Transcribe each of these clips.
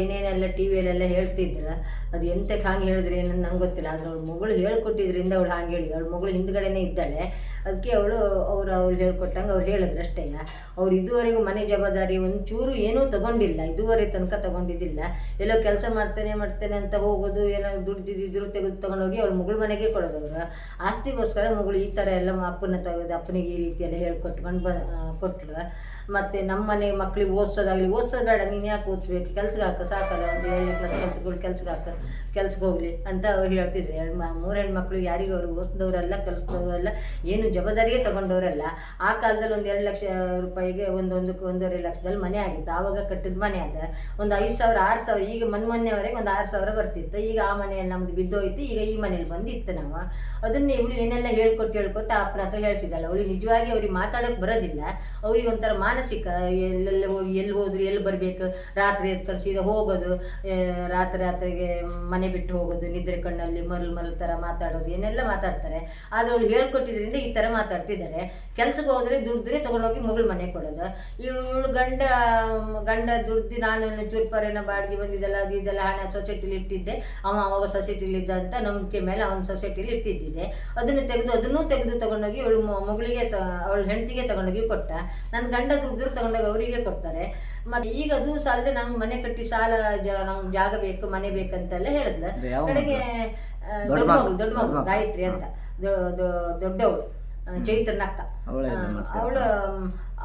ಏನೇನೆಲ್ಲ ಟಿ ವಿಯಲ್ಲೆಲ್ಲ ಹೇಳ್ತಿದ್ರ, ಅದು ಎಂತಕ್ಕೆ ಹಾಗೆ ಹೇಳಿದ್ರೆ ಏನೋ ನಂಗೆ ಗೊತ್ತಿಲ್ಲ, ಆದರೆ ಅವಳು ಮಗಳು ಹೇಳ್ಕೊಟ್ಟಿದ್ರಿಂದ ಅವಳು ಹಾಗೆ ಹೇಳಿದ, ಅವಳು ಮಗಳು ಹಿಂದ್ಗಡೆನೇ ಇದ್ದಾಳೆ ಅದಕ್ಕೆ ಅವಳು, ಅವ್ರು ಅವಳು ಹೇಳ್ಕೊಟ್ಟಂಗೆ ಅವ್ರು ಹೇಳಿದ್ರು ಅಷ್ಟೇ. ಅವ್ರು ಇದುವರೆಗೂ ಮನೆ ಜವಾಬ್ದಾರಿ ಒಂಚೂರು ಏನೂ ತಗೊಂಡಿಲ್ಲ, ಇದುವರೆ ತನಕ ತಗೊಂಡಿದ್ದಿಲ್ಲ. ಎಲ್ಲೋ ಕೆಲಸ ಮಾಡ್ತೇನೆ ಮಾಡ್ತೇನೆ ಅಂತ ಹೋಗೋದು, ಏನೋ ದುಡ್ದಿದ್ರು ತೆಗೆದು ತೊಗೊಂಡೋಗಿ ಅವ್ಳು ಮಗಳು ಮನೆಗೆ ಕೊಡೋದು ಅವರು ಆಸ್ತಿಗೋಸ್ಕರ ಮಗಳು ಈ ಥರ ಎಲ್ಲ ಅಪ್ಪನ ತೆಗೆದು, ಅಪ್ಪನಿಗೆ ಈ ರೀತಿಯೆಲ್ಲ ಹೇಳ್ಕೊಟ್ಕೊಂಡು ಬ ಕೊಟ್ಟಳು ಮತ್ತು ನಮ್ಮ ಮನೆ ಮಕ್ಳಿಗೆ ಓದಿಸೋದಾಗಲಿ, ಓದಿಸೋದು ಬೇಡ, ನೀನು ಯಾಕೆ ಓದಿಸ್ಬೇಕು? ಕೆಲ್ಸಕ್ಕೆ ಹಾಕು, ಸಾಕಲ್ಲ, ಒಂದು ಏಳನೇ ಕ್ಲಾಸ್ ಕಲ್ತ್ಕೊಂಡು ಕೆಲ್ಸಕ್ಕೆ ಹಾಕು, ಕೆಲ್ಸಕ್ಕೆ ಹೋಗಲಿ ಅಂತ ಅವ್ರು ಹೇಳ್ತಿದ್ರು. ಎರಡು ಮೂರು ಹೆಣ್ಮಕ್ಳು ಯಾರಿಗೂ ಅವ್ರಿಗೆ ಓದಿಸಿದವರಲ್ಲ, ಕಲಿಸಿದವರಲ್ಲ, ಏನು ಜವಾಬ್ದಾರಿಗೆ ತಗೊಂಡವರಲ್ಲ. ಆ ಕಾಲದಲ್ಲಿ ಒಂದು ಎರಡು ಲಕ್ಷ ರೂಪಾಯಿಗೆ ಒಂದೊಂದು ಒಂದೂವರೆ ಲಕ್ಷದಲ್ಲಿ ಮನೆ ಆಗಿತ್ತು. ಆವಾಗ ಕಟ್ಟಿದ ಮನೆ ಅದ. ಒಂದು ಐದು ಸಾವಿರ, ಆರು ಸಾವಿರ, ಈಗ ಮನ್ ಮೊನ್ನೆವರೆಗೆ ಒಂದು ಆರು ಸಾವಿರ ಬರ್ತಿತ್ತು. ಈಗ ಆ ಮನೆಯಲ್ಲಿ ನಮ್ದು ಬಿದ್ದೋಯ್ತು, ಈಗ ಈ ಮನೇಲಿ ಬಂದಿತ್ತು ನಾವು. ಅದನ್ನೇ ಇವಳು ಏನೆಲ್ಲ ಹೇಳ್ಕೊಟ್ಟು ಹೇಳ್ಕೊಟ್ಟು ಅಪ್ಪನ ಹತ್ರ ಹೇಳ್ತಿದ್ದಲ್ಲ ಅವಳು ನಿಜವಾಗಿ ಅವ್ರಿಗೆ ಮಾತಾಡೋಕೆ ಬರೋದಿಲ್ಲ. ಅವ್ರಿಗೆ ಒಂಥರ ಮಾನಸಿಕ, ಎಲ್ಲೆಲ್ಲ ಹೋಗಿ ಎಲ್ಲಿ ಹೋದ್ರೆ, ಎಲ್ಲಿ ಬರಬೇಕು? ರಾತ್ರಿ ಎದ್ದು ಕಳಿಸಿದ ಹೋಗೋದು ರಾತ್ರಿ ರಾತ್ರಿಗೆ ಮನೆ ಬಿಟ್ಟು ಹೋಗೋದು, ನಿದ್ರೆ ಕಣ್ಣಲ್ಲಿ ಮರಳು ಮರಳು ಥರ ಮಾತಾಡೋದು, ಏನೆಲ್ಲ ಮಾತಾಡ್ತಾರೆ. ಆದರೆ ಅವ್ಳು ಹೇಳ್ಕೊಟ್ಟಿದ್ರಿಂದ ಈ ಥರ ಮಾತಾಡ್ತಿದ್ದಾರೆ. ಕೆಲ್ಸಕ್ಕೆ ಹೋದರೆ ದುಡ್ದ್ರೆ ತೊಗೊಂಡೋಗಿ ಮಗಳು ಮನೆ ಕೊಡೋದು. ಇವಳು ಇವಳು ಗಂಡ ಗಂಡ ದುಡ್ದು ನಾನು ಚೂರ್ಪರೇನ ಬಾಡಿಗೆ ಬಂದಿದ್ದೆಲ್ಲ, ಅದು ಇದೆಲ್ಲ ಹಣ ಸೊಸೈಟಿಲಿ ಇಟ್ಟಿದ್ದೆ. ಅವ ಅವಾಗ ಸೊಸೈಟಿಲಿ ಇದ್ದ ಅಂತ ನಂಬಿಕೆ ಮೇಲೆ ಅವನ ಸೊಸೈಟಿಲಿ ಇಟ್ಟಿದ್ದಿದೆ. ಅದನ್ನು ತೆಗೆದು, ಅದನ್ನೂ ತೆಗೆದು ತೊಗೊಂಡೋಗಿ ಇವಳು ಮಗಳಿಗೆ ಅವಳ ಹೆಂಡತಿಗೆ ತಗೊಂಡೋಗಿ ಕೊಟ್ಟ. ನನ್ನ ಗಂಡ ದುಡ್ದು ತಗೊಂಡಾಗ ಅವರಿಗೆ ಕೊಡ್ತಾರೆ. ಮತ್ತೆ ಈಗ ಅದು ಸಾಲದೆ ನಮ್ಗೆ ಮನೆ ಕಟ್ಟಿ ಸಾಲ ನಮ್ಗೆ ಜಾಗ ಬೇಕು ಮನೆ ಬೇಕಂತೆಲ್ಲ ಹೇಳಿದ್ಲು. ಕಡೆಗೆ ದೊಡ್ಡ ಮಗಳು ದೊಡ್ಡ ಮಗಳು ಗಾಯತ್ರಿ ಅಂತ. ದೊಡ್ಡವಳು ಚೈತ್ರನಕ್ಕ. ಅವಳು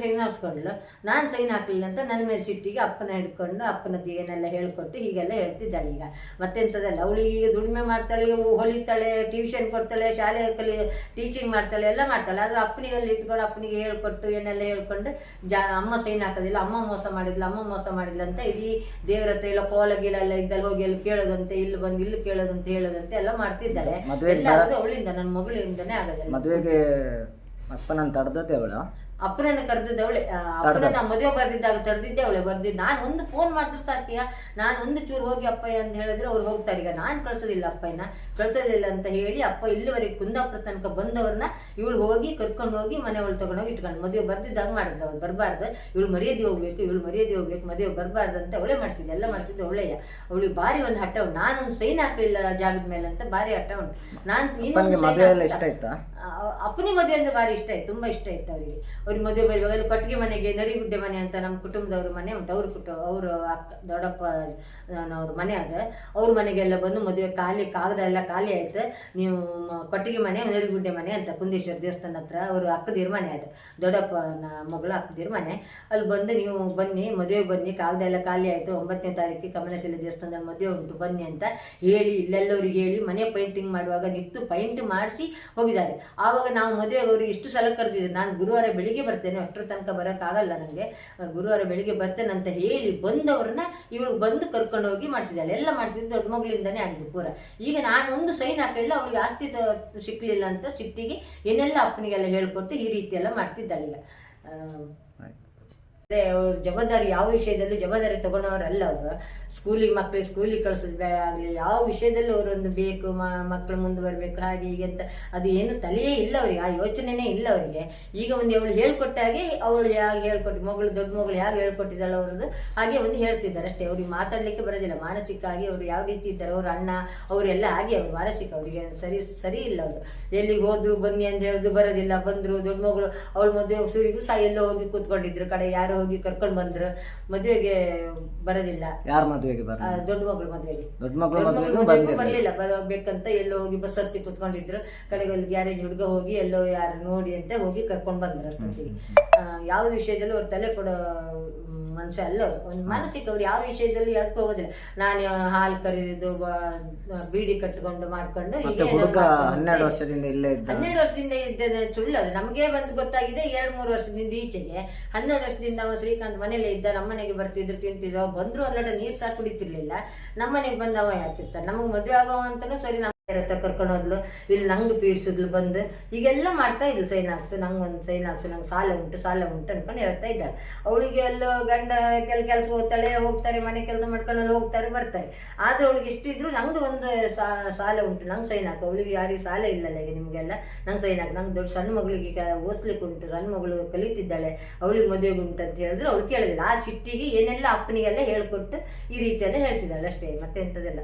ಸೈನ್ ಹಾಕ್ಸ್ಕೊಂಡ್ಳು. ನಾನು ಸೈನ್ ಹಾಕಲಿಲ್ಲ ಅಂತ ನನ್ನ ಮೇಲೆ ಸಿಟ್ಟಿಗೆ ಅಪ್ಪನ ಹಿಡ್ಕೊಂಡು ಅಪ್ಪನದ್ದು ಏನೆಲ್ಲ ಹೇಳ್ಕೊಟ್ಟು ಹೀಗೆಲ್ಲ ಹೇಳ್ತಿದ್ದಾಳೆ ಈಗ. ಮತ್ತೆಂಥದ್ದಲ್ಲ ಅವಳು ಈಗ ದುಡಿಮೆ ಮಾಡ್ತಾಳೆ ಈಗ ಹೊಲಿತಾಳೆ ಟ್ಯೂಷನ್ ಕೊಡ್ತಾಳೆ ಶಾಲೆ ಕಲಿ ಟೀಚಿಂಗ್ ಮಾಡ್ತಾಳೆ ಎಲ್ಲ ಮಾಡ್ತಾಳೆ. ಆದರೆ ಅಪ್ಪನಿಗೆ ಅಲ್ಲಿ ಇಟ್ಕೊಂಡು ಅಪ್ಪನಿಗೆ ಹೇಳ್ಕೊಟ್ಟು ಏನೆಲ್ಲ ಹೇಳ್ಕೊಂಡು ಜಾ ಅಮ್ಮ ಸೈನ್ ಹಾಕೋದಿಲ್ಲ ಅಮ್ಮ ಮೋಸ ಮಾಡಿದ್ಲು ಅಮ್ಮ ಮೋಸ ಮಾಡಿಲ್ಲ ಅಂತ ಇಡೀ ದೇವರ ಹತ್ರ ಎಲ್ಲ ಕೋಲ ಗೀಲೆಲ್ಲ ಇದ್ದಲ್ಲಿ ಹೋಗಿ ಅಲ್ಲಿ ಕೇಳೋದಂತೆ ಇಲ್ಲಿ ಬಂದು ಇಲ್ಲಿ ಕೇಳೋದಂತೆ ಹೇಳೋದಂತೆ ಎಲ್ಲ ಮಾಡ್ತಿದ್ದಾಳೆ. ಅವಳಿಂದ ನನ್ನ ಮಗಳಿಂದನೇ ಆಗೋದಿಲ್ಲ. ಮದುವೆಗೆ ಅಪ್ಪನನ್ನು ತಡೆದದ್ದೇ ಅವಳು? ಅಪ್ಪನನ್ನ ಕರೆದಿದ್ದವಳೆ ಅಪ್ಪನ ಅಪ್ಪನನ್ನ ಮದುವೆ ಬರ್ದಿದ್ದಾಗ ತಡೆದಿದ್ದೆ ಅವಳೆ ಬರ್ದಿದ್ದು ನಾನು ಒಂದು ಫೋನ್ ಮಾಡಿದ್ರು ಸಾಕಿಯ ನಾನು ಒಂದು ಚೂರು ಹೋಗಿ ಅಪ್ಪಯ್ಯ ಅಂತ ಹೇಳಿದ್ರೆ ಅವ್ರು ಹೋಗ್ತಾರೆ. ಈಗ ನಾನು ಕಳ್ಸೋದಿಲ್ಲ ಅಪ್ಪಯ್ಯನ ಕಳ್ಸೋದಿಲ್ಲ ಅಂತ ಹೇಳಿ ಅಪ್ಪ ಇಲ್ಲಿವರೆಗೆ ಕುಂದಾಪುರ ತನಕ ಬಂದವ್ರನ್ನ ಇವಳು ಹೋಗಿ ಕರ್ಕೊಂಡು ಹೋಗಿ ಮನೆ ಒಳಗೆ ತಗೊಂಡೋಗಿ ಇಟ್ಕೊಂಡು ಮದುವೆ ಬರ್ದಿದ್ದಾಗ ಮಾಡಿದ್ಲು ಅವಳು ಬರಬಾರ್ದು. ಇವಳು ಮರ್ಯಾದೆ ಹೋಗ್ಬೇಕು ಇವಳು ಮರ್ಯಾದೆ ಹೋಗ್ಬೇಕು ಮದುವೆ ಬರಬಾರ್ದು ಅಂತ ಅವಳೇ ಮಾಡಿಸಿದ್ದೆ ಎಲ್ಲ ಮಾಡ್ತಿದ್ದೆ ಅವಳೆಯ. ಅವಳಿಗೆ ಭಾರಿ ಒಂದು ಹಠ ಉಂಟು. ನಾನೊಂದು ಸೈನ್ ಹಾಕಲಿಲ್ಲ ಜಾಗದ ಮೇಲೆ ಅಂತ ಭಾರಿ ಹಠ ಉಂಟು. ನಾನು ಅಪ್ಪನಿಗೆ ಮದುವೆ ಅಂದರೆ ಭಾರಿ ಇಷ್ಟ ಆಯ್ತು, ತುಂಬಾ ಇಷ್ಟ ಆಯ್ತು ಅವರಿಗೆ. ಅವ್ರಿಗೆ ಮದುವೆ ಬರುವಾಗ ಅಲ್ಲಿ ಕೊಟ್ಟಿಗೆ ಮನೆಗೆ ನರಿಗುಡ್ಡೆ ಮನೆ ಅಂತ ನಮ್ಮ ಕುಟುಂಬದವ್ರ ಮನೆ ಉಂಟು, ಅವ್ರ ಕುಟುಂಬ ಅವರು ಅಕ್ಕ, ದೊಡ್ಡಪ್ಪ ಅವ್ರ ಮನೆ ಅದ ಅವ್ರ ಮನೆಗೆಲ್ಲ ಬಂದು ಮದುವೆ ಖಾಲಿ, ಕಾಗದ ಎಲ್ಲ ಖಾಲಿ ಆಯ್ತು. ನೀವು ಕೊಟ್ಟಿಗೆ ಮನೆ, ನರಿಗುಡ್ಡೆ ಮನೆ ಅಂತ ಕುಂದೇಶ್ವರ ದೇವಸ್ಥಾನ ಹತ್ರ ಅವರು ಅಕ್ಕದಿರ ಮನೆ ಅದು ದೊಡ್ಡಪ್ಪನ ಮಗಳು ಅಕ್ಕದಿರ ಮನೆ. ಅಲ್ಲಿ ಬಂದು ನೀವು ಬನ್ನಿ, ಮದುವೆ ಬನ್ನಿ, ಕಾಗದ ಎಲ್ಲ ಖಾಲಿ ಆಯಿತು. ಒಂಬತ್ತನೇ ತಾರೀಕಿಗೆ ಕಮಲಶಿಲ ದೇವಸ್ಥಾನದಲ್ಲಿ ಮದುವೆ ಉಂಟು, ಬನ್ನಿ ಅಂತ ಹೇಳಿ ಇಲ್ಲೆಲ್ಲವರಿಗೆ ಹೇಳಿ ಮನೆ ಪೇಂಟಿಂಗ್ ಮಾಡುವಾಗ ನಿಂತು ಪೈಂಟ್ ಮಾಡಿಸಿ ಹೋಗಿದ್ದಾರೆ. ಆವಾಗ ನಾವು ಮದುವೆಗೆ ಅವ್ರಿಗೆ ಇಷ್ಟು ಸಲ ಕರೆದಿದ್ದೆ ನಾನು ಗುರುವಾರ ಬೆಳಿಗ್ಗೆ ಬರ್ತೇನೆ. ಅಷ್ಟರ ತನಕ ಬರೋಕ್ಕಾಗಲ್ಲ ನನಗೆ ಗುರುವಾರ ಬೆಳಿಗ್ಗೆ ಬರ್ತೇನೆ ಅಂತ ಹೇಳಿ ಬಂದವ್ರನ್ನ ಇವಳು ಬಂದು ಕರ್ಕೊಂಡು ಹೋಗಿ ಮಾಡಿಸಿದ್ದಾಳೆ. ಎಲ್ಲ ಮಾಡಿಸಿದ್ದು ದೊಡ್ಡ ಮಗಳಿಂದನೇ ಆಗಿದ್ದು ಪೂರ. ಈಗ ನಾನು ಒಂದು ಸೈನ್ ಹಾಕಲಿಲ್ಲ. ಅವಳಿಗೆ ಆಸ್ತಿ ಸಿಕ್ಕಲಿಲ್ಲ ಅಂತ ಸಿಟ್ಟಿಗೆ ಏನೆಲ್ಲ ಅಪ್ಪನಿಗೆಲ್ಲ ಹೇಳ್ಕೊಟ್ಟು ಈ ರೀತಿ ಎಲ್ಲ ಮಾಡ್ತಿದ್ದಾಳೆ ಅದೇ ಅವ್ರ ಜವಾಬ್ದಾರಿ ಯಾವ ವಿಷಯದಲ್ಲೂ ಜವಾಬ್ದಾರಿ ತಗೊಳೋರಲ್ಲ ಅವರು. ಸ್ಕೂಲಿಗೆ ಮಕ್ಳಿಗೆ ಸ್ಕೂಲಿಗೆ ಕಳ್ಸೋದು ಆಗಲಿ, ಯಾವ ವಿಷಯದಲ್ಲೂ ಅವರೊಂದು ಬೇಕು ಮಕ್ಕಳು ಮುಂದೆ ಬರಬೇಕು, ಹಾಗೆ ಹೀಗೆ ಅಂತ ಅದು ಏನು ತಲೆಯೇ ಇಲ್ಲ ಅವರಿಗೆ, ಆ ಯೋಚನೆನೇ ಇಲ್ಲ ಅವರಿಗೆ. ಈಗ ಒಂದು ಅವಳು ಹೇಳ್ಕೊಟ್ಟಾಗೆ ಅವಳು ಯಾಕೆ ಹೇಳ್ಕೊಟ್ಟು, ಮಗಳು, ದೊಡ್ಡ ಮಗಳು ಯಾರು ಹೇಳ್ಕೊಟ್ಟಿದ್ದಾಳೆ ಅವ್ರದ್ದು ಹಾಗೆ ಒಂದು ಹೇಳ್ತಿದ್ದಾರೆ ಅಷ್ಟೇ. ಅವ್ರಿಗೆ ಮಾತಾಡಲಿಕ್ಕೆ ಬರೋದಿಲ್ಲ. ಮಾನಸಿಕ ಆಗಿ ಅವರು ಯಾವ ರೀತಿ ಇದ್ದಾರೆ, ಅವ್ರ ಅಣ್ಣ, ಅವರೆಲ್ಲ ಹಾಗೆ ಅವ್ರು ಮಾನಸಿಕ ಅವರಿಗೆ ಸರಿ ಸರಿ ಇಲ್ಲ ಅವರು. ಎಲ್ಲಿಗೆ ಹೋದ್ರು ಬನ್ನಿ ಅಂತ ಹೇಳಿದ್ರು ಬರೋದಿಲ್ಲ. ಬಂದರು ದೊಡ್ಡ ಮಗಳು, ಅವಳು ಮದುವೆ ಸೂರಿಗೂ ಸಹ ಎಲ್ಲೋ ಹೋಗಿ ಕೂತ್ಕೊಂಡಿದ್ರು. ಕಡೆ ಯಾರೋ ಹೋಗಿ ಕರ್ಕೊಂಡು ಬಂದ್ರು. ಮದುವೆಗೆ ಬರೋದಿಲ್ಲ. ಯಾರ ಮದುವೆಗೆ ದೊಡ್ಡ ಮಗಳು ಮದುವೆಗೆ. ದೊಡ್ಡ ಮಗಳ ಮದುವೆಗೂ ಬರಲಿಲ್ಲ. ಬರಬೇಕಂತ ಎಲ್ಲೋ ಹೋಗಿ ಬಸ್ ಹತ್ತಿ ಕುತ್ಕೊಂಡಿದ್ರು. ಕಡೆಗೆ ಅಲ್ಲಿ ಗ್ಯಾರೇಜ್ ಹುಡುಗ ಹೋಗಿ ಎಲ್ಲೋ ಯಾರು ನೋಡಿ ಅಂತ ಹೋಗಿ ಕರ್ಕೊಂಡು ಬಂದ್ರು ಅಷ್ಟೊತ್ತಿಗೆ. ಯಾವ ವಿಷಯದಲ್ಲೂ ಅವ್ರ ತಲೆ ಕೊಡೋ ಮನುಷ್ಯ ಅಲ್ಲ ಒಂದು ಮಾನಸಿಕ ಅವ್ರು ಯಾವ ವಿಷಯದಲ್ಲೂ ಯಾಕೆ ಹೋಗೋದಿಲ್ಲ. ನಾನು ಹಾಲು ಕರೀದು ಬೀಡಿ ಕಟ್ಕೊಂಡು ಮಾಡ್ಕೊಂಡು ಹನ್ನೆರಡು ವರ್ಷದಿಂದ ಇಲ್ಲೇ ಇದ್ದ? ಹನ್ನೆರಡು ವರ್ಷದಿಂದ ಇದ್ದ ಸುಳ್ಳು ಅದು. ನಮಗೆ ಬಂದು ಗೊತ್ತಾಗಿದೆ ಎರಡು ಮೂರು ವರ್ಷದಿಂದ ಈಚೆಗೆ. ಹನ್ನೆರಡು ವರ್ಷದಿಂದ ಶ್ರೀಕಾಂತ್ ಮನೇಲೆ ಇದ್ದ ನಮ್ಮನೆಗೆ ಬರ್ತಿದ್ರು, ತಿಂತಿದ್ರು ಬಂದ್ರು ಅದ್ರೊಳಗೆ ನೀರ್ ಸಹ ಕುಡಿತಿರ್ಲಿಲ್ಲ. ನಮ್ಮನೆಗೆ ಬಂದವ ಯಾತಿರ್ತಾರೆ ನಮಗೆ ಮದುವೆ ಆಗವ ಅಂತಲೂ ಸರಿ ಹತ್ರ ಕರ್ಕೊಂಡು ಹೋದ್ಲು, ಇಲ್ಲಿ ನಂಗೆ ಪೀಡಿಸಿದ್ಲು ಬಂದು. ಈಗೆಲ್ಲ ಮಾಡ್ತಾ ಇದ್ಲು, ಸೈನ್ ಹಾಕ್ಸು, ನಂಗೆ ಒಂದು ಸೈನ್ ಹಾಕ್ಸು, ನಂಗೆ ಸಾಲ ಉಂಟು ಸಾಲ ಉಂಟು ಅನ್ಕೊಂಡು ಹೇಳ್ತಾ ಇದ್ದಾಳೆ. ಅವಳಿಗೆ ಎಲ್ಲೋ ಗಂಡ ಕೆಲ ಕೆಲಸ ಹೋಗ್ತಾಳೆ, ಹೋಗ್ತಾರೆ, ಮನೆ ಕೆಲಸ ಮಾಡ್ಕೊಂಡು ಅಲ್ಲಿ ಹೋಗ್ತಾರೆ, ಬರ್ತಾರೆ. ಆದರೆ ಅವಳಿಗೆ ಎಷ್ಟಿದ್ರು ನಂದು ಒಂದು ಸಾಲ ಉಂಟು, ನಂಗೆ ಸೈನ್ ಹಾಕು. ಅವಳಿಗೆ ಯಾರಿಗೂ ಸಾಲ ಇಲ್ಲಲ್ಲ ಈಗ ನಿಮಗೆಲ್ಲ. ನಂಗೆ ಸೈನ್ ಹಾಕು. ನಂಗೆ ದೊಡ್ಡ ಸಣ್ಣ ಮಗಳಿಗೆ ಓದಿಸ್ಲಿಕ್ಕೆ ಉಂಟು ಸಣ್ಣ ಮಗಳು ಕಲಿತಿದ್ದಾಳೆ. ಅವಳಿಗೆ ಮದುವೆಗೆ ಉಂಟು ಅಂತ ಹೇಳಿದ್ರೆ ಅವಳು ಕೇಳಿದಿಲ್ಲ. ಆ ಚಿಟ್ಟಿಗೆ ಏನೆಲ್ಲ ಅಪ್ಪನಿಗೆಲ್ಲ ಹೇಳ್ಕೊಟ್ಟು ಈ ರೀತಿಯೆಲ್ಲ ಹೇಳ್ತಿದ್ದಾಳೆ ಅಷ್ಟೇ ಮತ್ತೆ ಎಂಥದಿಲ್ಲ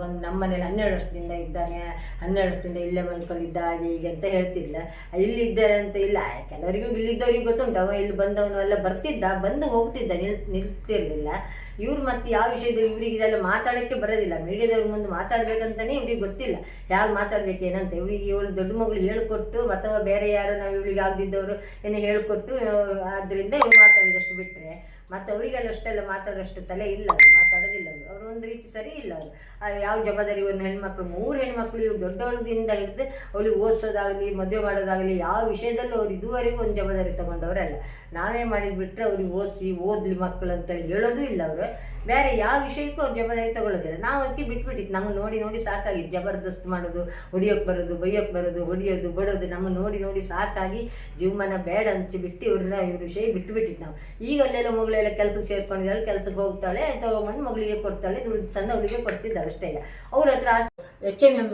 ಬಂದು ನಮ್ಮ ಮನೇಲಿ ಹನ್ನೆರಡು ವರ್ಷದಿಂದ ಇದ್ದಾನೆ, ಹನ್ನೆರಡು ವರ್ಷದಿಂದ ಇಲ್ಲೇ ಮಲ್ಕೊಂಡಿದ್ದ, ಹಾಗೆ ಹೀಗೆ ಅಂತ ಹೇಳ್ತಿಲ್ಲ ಇಲ್ಲಿ ಇದ್ದಾರೆ ಅಂತ ಇಲ್ಲ, ಕೆಲವರಿಗೂ ಇಲ್ಲಿದ್ದವ್ರಿಗೆ ಗೊತ್ತುಂಟು. ಅವ ಇಲ್ಲಿ ಬಂದವನು ಎಲ್ಲ ಬರ್ತಿದ್ದ, ಬಂದು ಹೋಗ್ತಿದ್ದ, ನಿಲ್, ನಿಲ್ತಿರಲಿಲ್ಲ. ಇವ್ರು ಮತ್ತೆ ಯಾವ ವಿಷಯದಲ್ಲಿ ಇವರಿಗೆ ಇದೆಲ್ಲ ಮಾತಾಡೋಕ್ಕೆ ಬರೋದಿಲ್ಲ. ಮೀಡಿಯಾದವ್ರ ಮುಂದೆ ಮಾತಾಡ್ಬೇಕಂತಾನೆ ಇವ್ರಿಗೆ ಗೊತ್ತಿಲ್ಲ. ಯಾರು ಮಾತಾಡ್ಬೇಕು ಏನಂತ. ಇವಳಿಗೆ ಇವಳು ದೊಡ್ಡ ಮಗಳು ಹೇಳಿಕೊಟ್ಟು, ಅಥವಾ ಬೇರೆ ಯಾರು ನಾವು ಇವಳಿಗೆ ಆಗದಿದ್ದವರು, ಏನೋ ಹೇಳಿಕೊಟ್ಟು ಆದ್ದರಿಂದ ಇವಳು ಮಾತಾಡಿದಷ್ಟು ಬಿಟ್ಟರೆ ಮತ್ತು ಅವರಿಗೆಲ್ಲ ಅಷ್ಟೆಲ್ಲ ಮಾತಾಡೋಷ್ಟು ತಲೆ ಇಲ್ಲ ಅವರು, ಮಾತಾಡೋದಿಲ್ಲ ಅವರು. ಅವರು ಒಂದು ರೀತಿ ಸರಿ ಇಲ್ಲ ಅವರು. ಯಾವ ಜವಾಬ್ದಾರಿ ಒಂದು ಹೆಣ್ಮಕ್ಳು, ಮೂರು ಹೆಣ್ಮಕ್ಳು ಇವ್ರು ದೊಡ್ಡವಳದಿಂದ ಹಿಡಿದು ಅವಳಿಗೆ ಓದಿಸೋದಾಗಲಿ, ಮದುವೆ ಮಾಡೋದಾಗಲಿ, ಯಾವ ವಿಷಯದಲ್ಲೂ ಅವ್ರು ಇದುವರೆಗೂ ಒಂದು ಜವಾಬ್ದಾರಿ ತೊಗೊಂಡವರಲ್ಲ. ನಾವೇ ಮಾಡಿದ್ ಬಿಟ್ಟರೆ ಅವ್ರಿಗೆ ಓದಿಸಿ, ಓದ್ಲಿ ಮಕ್ಕಳು ಅಂತ ಹೇಳೋದು ಇಲ್ಲ ಅವರು. ಬೇರೆ ಯಾವ ವಿಷಯಕ್ಕೂ ಅವ್ರು ಜವಾಬ್ದಾರಿ ತಗೊಳ್ಳೋದಿಲ್ಲ. ನಾವು ಅದಕ್ಕೆ ಬಿಟ್ಬಿಟ್ಟಿತ್ತು ನಮಗೆ ನೋಡಿ ನೋಡಿ ಸಾಕಾಗಿತ್ತು ಜಬರ್ದಸ್ತ್ ಮಾಡೋದು, ಹೊಡಿಯೋಕೆ ಬರೋದು, ಬೈಯೋಕೆ ಬರೋದು, ಹೊಡಿಯೋದು, ಬಡೋದು ನಮ್ಮ ನೋಡಿ ನೋಡಿ ಸಾಕಾಗಿ ಜೀವಮಾನ ಬೇಡ ಬಿಟ್ಟು ಇವ್ರನ್ನ ಇವ್ರ ವಿಷಯ ಬಿಟ್ಟುಬಿಟ್ಟಿತ್ತು ಈಗ ಅಲ್ಲೆಲ್ಲ ಮಗಳೆಲ್ಲ ಕೆಲಸಕ್ಕೆ ಸೇರ್ಕೊಂಡಿದ್ದಾಳೆ ಕೆಲಸಕ್ಕೆ ಹೋಗ್ತಾಳೆ, ತಗೊಂಬಂದು ಮಗಳಿಗೆ ಕೊಡ್ತಾಳೆ, ದುಡ್ಡು ತಂದು ಅವಳಿಗೆ ಕೊಡ್ತಿದ್ದಾಳೆ ಅಷ್ಟೇ ಇಲ್ಲ ಅವ್ರ ಹತ್ರ ಎಚ್ ಎಂ ಎಂ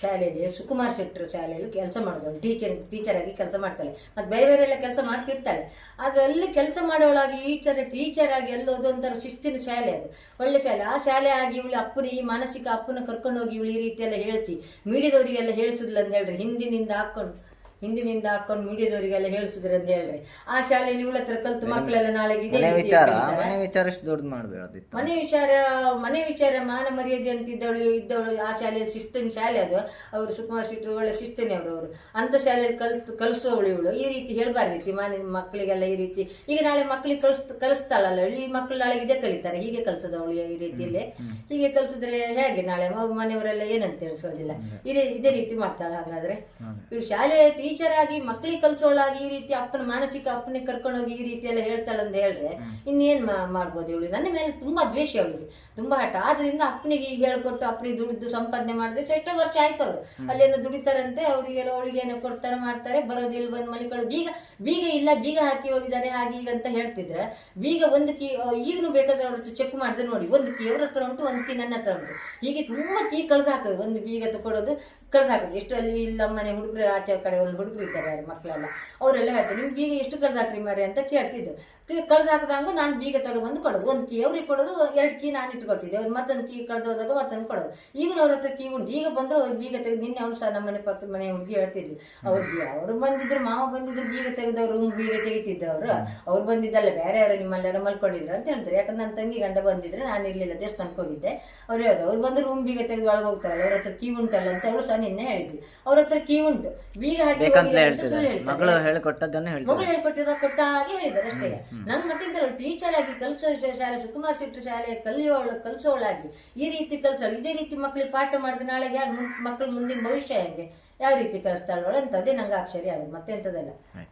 ಶಾಲೆಯಲ್ಲಿ, ಸುಕುಮಾರ್ ಶೆಟ್ಟರ್ ಶಾಲೆಯಲ್ಲಿ ಕೆಲಸ ಮಾಡಿದಳು ಟೀಚರ್ ಟೀಚರ್ ಆಗಿ ಕೆಲಸ ಮಾಡ್ತಾಳೆ. ಮತ್ತು ಬೇರೆ ಬೇರೆ ಎಲ್ಲ ಕೆಲಸ ಮಾಡ್ತಿರ್ತಾಳೆ. ಆದರೆ ಅಲ್ಲಿ ಕೆಲಸ ಮಾಡೋಳಾಗಿ ಈ ಥರ ಟೀಚರ್ ಆಗಿ ಎಲ್ಲೋದು ಒಂಥರ ಶಿಸ್ತಿನ ಶಾಲೆ ಅದು. ಒಳ್ಳೆ ಶಾಲೆ. ಆ ಶಾಲೆ ಆಗಿ ಇವಳು ಅಪ್ಪನ ಈ ಮಾನಸಿಕ ಅಪ್ಪನ ಕರ್ಕೊಂಡೋಗಿ ಇವಳು ಈ ರೀತಿಯೆಲ್ಲ ಎಲ್ಲ ಹೇಳಿಸಿ ಮೀಡಿಯಾದವರಿಗೆಲ್ಲ ಹೇಳಿಸಿದ್ಲು ಅಂತ ಹಿಂದಿನಿಂದ ಹಾಕೊಂಡು ಹಿಂದಿನಿಂದ ಹಾಕೊಂಡು ಮೀಡಿಯಾದವರಿಗೆಲ್ಲ ಹೇಳಿಸಿದ್ರೆ ಅಂತ ಹೇಳಿದ್ರೆ ಆ ಶಾಲೆ ಇವಳ ಹತ್ರ ಕಲ್ತು ಮಕ್ಕಳೆಲ್ಲ ನಾಳೆ ಇದೇ ಮನೆ ರೀತಿ ವಿಚಾರ. ಮನೆ ವಿಚಾರ ಎಷ್ಟು ದೊಡ್ಡದು ಮನೆ ವಿಚಾರ ಮನೆ ವಿಚಾರ ಮಾನ ಮರ್ಯಾದೆ ಅಂತ ಇದ್ದವಳು ಆ ಶಾಲೆಯಲ್ಲಿ ಶಿಸ್ತಿನ ಶಾಲೆ ಅದು ಅವರು ಸುಕುಮಾರ್ ಶೆಟ್ಟರು ಒಳ್ಳೆ ಶಿಸ್ತಿನೇ ಅವರು ಅವರು. ಅಂಥ ಶಾಲೆಯಲ್ಲಿ ಕಲ್ತು ಕಲಿಸೋವಳು ಇವಳು. ಈ ರೀತಿ ಹೇಳ್ಬಾರ್ದಿತ್ತು ಮನೆ ಮಕ್ಕಳಿಗೆಲ್ಲ ಈ ರೀತಿ. ಈಗ ನಾಳೆ ಮಕ್ಕಳಿಗೆ ಕಲಿಸ್ ಕಲಿಸ್ತಾಳಲ್ಲ ಈ ಮಕ್ಕಳು ನಾಳೆ ಇದೇ ಕಲಿತಾರೆ. ಹೀಗೆ ಕಲ್ಸೋದವಳು ಈ ರೀತಿಯಲ್ಲಿ. ಹೀಗೆ ಕಲ್ಸಿದ್ರೆ ಹೇಗೆ ನಾಳೆ ಮನೆಯವರೆಲ್ಲ ಏನಂತ ತಿಳಿಸೋದಿಲ್ಲ ಇದೇ ಇದೇ ರೀತಿ ಮಾಡ್ತಾಳೆ ಹಾಗಾದ್ರೆ. ಇವಳು ಶಾಲೆ ಟೀಚರ್ ಆಗಿ ಮಕ್ಕಳಿಗೆ ಕಲ್ಸೋಳಾಗಿ ಈ ರೀತಿ ಅಪ್ಪನ ಮಾನಸಿಕ ಅಪ್ಪನಿಗೆ ಕರ್ಕೊಂಡೋಗಿ ಈ ರೀತಿ ಎಲ್ಲ ಅಂತ ಹೇಳ್ರೆ ಇನ್ನೇನ್ ಮಾಡ್ಬೋದು ಇವಳು? ನನ್ನ ಮೇಲೆ ತುಂಬಾ ದ್ವೇಷ ಅವಳಿಗೆ. ತುಂಬಾ ಹಠ. ಆದ್ರಿಂದ ಅಪ್ಪನಿಗೆ ಈಗ ಹೇಳ್ಕೊಟ್ಟು ಅಪ್ಪನಿಗೆ ದುಡಿದು ಸಂಪಾದನೆ ಮಾಡಿದ್ರೆ ಎಷ್ಟೋ ವರ್ಷ ಆಯ್ತು ಅವ್ರು ಅಲ್ಲೇನೋ ದುಡಿತಾರಂತೆ ಅವ್ರಿಗೆಲ್ಲ ಅವಳಿಗೆ ಏನೋ ಕೊಡ್ತಾರೆ ಮಾಡ್ತಾರೆ ಬರೋದಿಲ್ ಬಂದ್ ಮಲಿಕೊಳ್ಳೋದು. ಬೀಗ ಬೀಗ ಇಲ್ಲ ಬೀಗ ಹಾಕಿ ಹೋಗಿದ್ದಾರೆ ಹಾಗೆ ಈಗ ಅಂತ ಹೇಳ್ತಿದ್ರೆ ಬೀಗ ಒಂದು ಕೀ ಈಗಲೂ ಬೇಕಾದ್ರೆ ಅವ್ರ ಚೆಕ್ ಮಾಡಿದ್ರೆ ನೋಡಿ ಒಂದು ಕೀ ಅವ್ರ ಹತ್ರ ಉಂಟು ಒಂದು ಕೀ ನನ್ನ ಹತ್ರ ಉಂಟು. ಹೀಗೆ ತುಂಬಾ ಕೀ ಕಳೆದು ಹಾಕೋದು ಒಂದು ಬೀಗ ತಗೊಳ್ಳೋದು ಕಳೆದು ಹಾಕೋದು. ಎಷ್ಟು ಅಲ್ಲಿ ಇಲ್ಲ ಮನೆ ಹುಡುಗರು ಆಚೆ ಕಡೆ ಒಂದು ಹುಡುಗರು ಇದ್ದಾರೆ ಯಾರು ಮಕ್ಕಳೆಲ್ಲ ಅವರೆಲ್ಲ ಹೇಳ್ತಾರೆ, ನಿಮ್ಗೆ ಬೀಗ ಎಷ್ಟು ಕಳ್ದಾಕ್ರಿ ಮಾರೆ ಅಂತ ಕೇಳ್ತಿದ್ರು. ಕಳೆದು ಹಾಕಿದಂಗ ನಾನು ಬೀಗ ತಗೊಬಂದು ಕೊಡೋದು. ಒಂದು ಕೀ, ಅವ್ರಿಗೆ ಕೊಡೋದು, ಎರಡು ಕೀ ನಾನು ಇಟ್ಕೊಳ್ತಿದ್ದೆ. ಅವ್ರು ಮತ್ತೊಂದು ಕೀ ಕಳೆದು ಹೋದಾಗ ಮತ್ತೊಂದು ಕೊಡೋದು. ಈಗಲೂ ಅವ್ರ ಹತ್ರ ಕೀ ಉಂಟು. ಈಗ ಬಂದರು ಅವ್ರು ಬೀಗ ತೆಗೆದು, ನಿನ್ನೆ ಅವ್ನು ಸಹ ನಮ್ಮ ಮನೆ ಪಕ್ಕದ ಮನೆ ಹುಡುಗಿ ಹೇಳ್ತಿದ್ವಿ ಅವ್ರಿಗೆ ಅವರು ಬಂದಿದ್ರು, ಮಾವ ಬಂದಿದ್ರು, ಬೀಗ ತೆಗೆದವ್ರು ಬೀಗ ತೆಗಿತಿದ್ರು ಅವರು. ಅವ್ರು ಬಂದಿದ್ದಲ್ಲ, ಬೇರೆ ಯಾರು ನಿಮ್ಮಲ್ಲೆಲ್ಲ ಮಲ್ಕೊಂಡಿದ್ರು ಅಂತ ಹೇಳ್ತಾರೆ. ಯಾಕಂದ್ರೆ ನನ್ನ ತಂಗಿ ಗಂಡ ಬಂದಿದ್ರೆ ನಾನು ಇರಲಿಲ್ಲ ದೇವಸ್ಥಾನಕ್ಕೆ ಹೋಗಿದ್ದೆ. ಅವ್ರು ಹೇಳೋದು ಅವ್ರು ಬಂದು ರೂಮ್ ಬೀಗ ತೆಗೆದು ಒಳಗೆ ಹೋಗ್ತಾರೆ. ಅವ್ರ ಹತ್ರ ಕೀ ಉಂಟಲ್ಲ ಅಂತ ಅವಳು ಸಹ ನಿನ್ನೆ ಹೇಳಿದ್ವಿ ಅವ್ರ ಹತ್ರ ಕೀ ಉಂಟು. ಬೀಗ ಹಾಕಿ ಬೇಕಂತಲೇ ಹೇಳ್ತಿದ್ದಾರೆ. ಹೇಳ್ತಾರೆ. ಮಗಳು ಹೇಳಿಕೊಟ್ಟದ್ದನ್ನು ಹೇಳ್ತಾರೆ. ಮಗಳು ಹೇಳ್ಕೊಟ್ಟಿದ್ದ ಕೊಟ್ಟ ಹಾಗೆ ಹೇಳಿದ್ದಾರೆ ಅಷ್ಟೇ. ನನ್ನ ಮತ್ತೆ ಟೀಚರ್ ಆಗಿ ಕಲಿಸೋ ಶಾಲೆ ಸುಕುಮಾರ್ ಶೆಟ್ಟಿ ಶಾಲೆ ಕಲಿಯೋಳು ಕಲಿಸೋಳಾಗಿ ಈ ರೀತಿ ಕಲಿಸೋಳು. ಇದೇ ರೀತಿ ಮಕ್ಕಳಿಗೆ ಪಾಠ ಮಾಡಿದ್ರೆ ನಾಳೆ ಯಾರು ಮಕ್ಕಳು ಮುಂದಿನ ಭವಿಷ್ಯ ಹೆಂಗೆ? ಯಾವ ರೀತಿ ಕಲಿಸ್ತಾಳೋಳು ಅಂತ ಅದೇ ನಂಗೆ ಆಶ್ಚರ್ಯ ಆಗುತ್ತೆ ಮತ್ತೆ ಎಂಥದಲ್ಲ ಆಯ್ತು.